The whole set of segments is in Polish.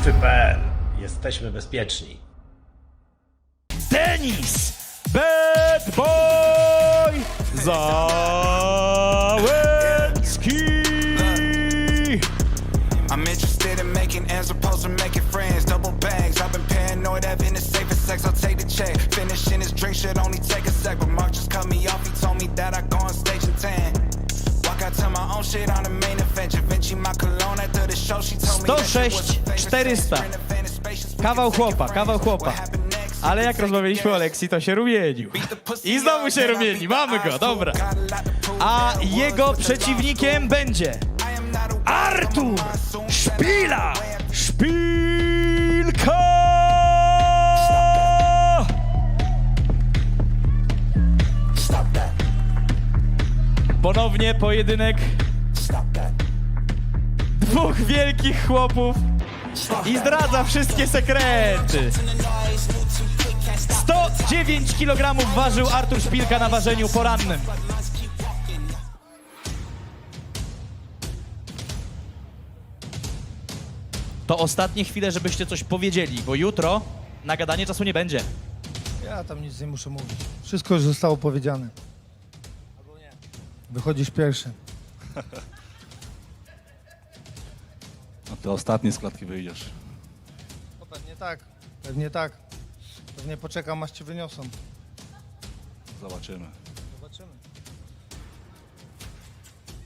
Safety.pl. Jesteśmy bezpieczni. Denis Bad Boy Załęcki! I'm interested in making ends opposed to making friends. Double bags, I've been paranoid, having the safest sex. I'll take the check. Finishing his drink should only take a sec. But Mark just cut me off. He told me that I go on stage in 10. Walk out to my own shit on the main event. Givenchy, my cologne after the show. She told me that shit was a 106, famous 400. friend, a fan of spacious. We Kawał chłopa, kawał chłopa. Ale jak rozmawialiśmy o Lexi, to się rumienił. I znowu się rumieni. Mamy go, dobra. A jego przeciwnikiem będzie Artur Szpila! Szpilka! Ponownie pojedynek dwóch wielkich chłopów i zdradza wszystkie sekrety. 109 kg ważył Artur Szpilka na ważeniu porannym. To ostatnie chwile, żebyście coś powiedzieli, bo jutro na gadanie czasu nie będzie. Ja tam nic nie muszę mówić. Wszystko już zostało powiedziane. Wychodzisz pierwszy. Ty ostatni z klatki wyjdziesz. No pewnie tak. Pewnie tak. Pewnie poczekam, aż cię wyniosą. Zobaczymy. Zobaczymy.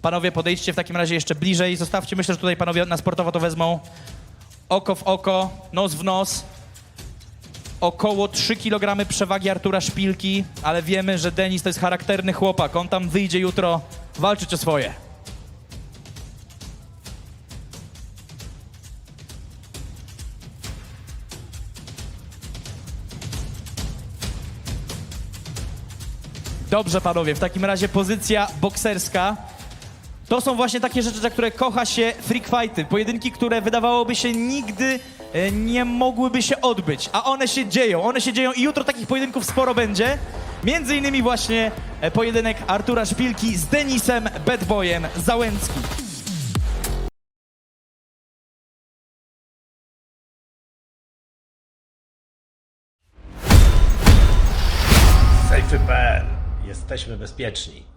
Panowie, podejdźcie w takim razie jeszcze bliżej. Zostawcie, myślę, że tutaj panowie na sportowo to wezmą. Oko w oko, nos w nos. Około 3 kg przewagi Artura Szpilki, ale wiemy, że Denis to jest charakterny chłopak. On tam wyjdzie jutro walczyć o swoje. Dobrze, panowie, w takim razie pozycja bokserska. To są właśnie takie rzeczy, za które kocha się freak fighty. Pojedynki, które wydawałoby się nigdy e, nie mogłyby się odbyć, a one się dzieją. One się dzieją i jutro takich pojedynków sporo będzie. Między innymi właśnie e, pojedynek Artura Szpilki z Denisem Badboyem Załęcki. Safety.pl. Jesteśmy bezpieczni.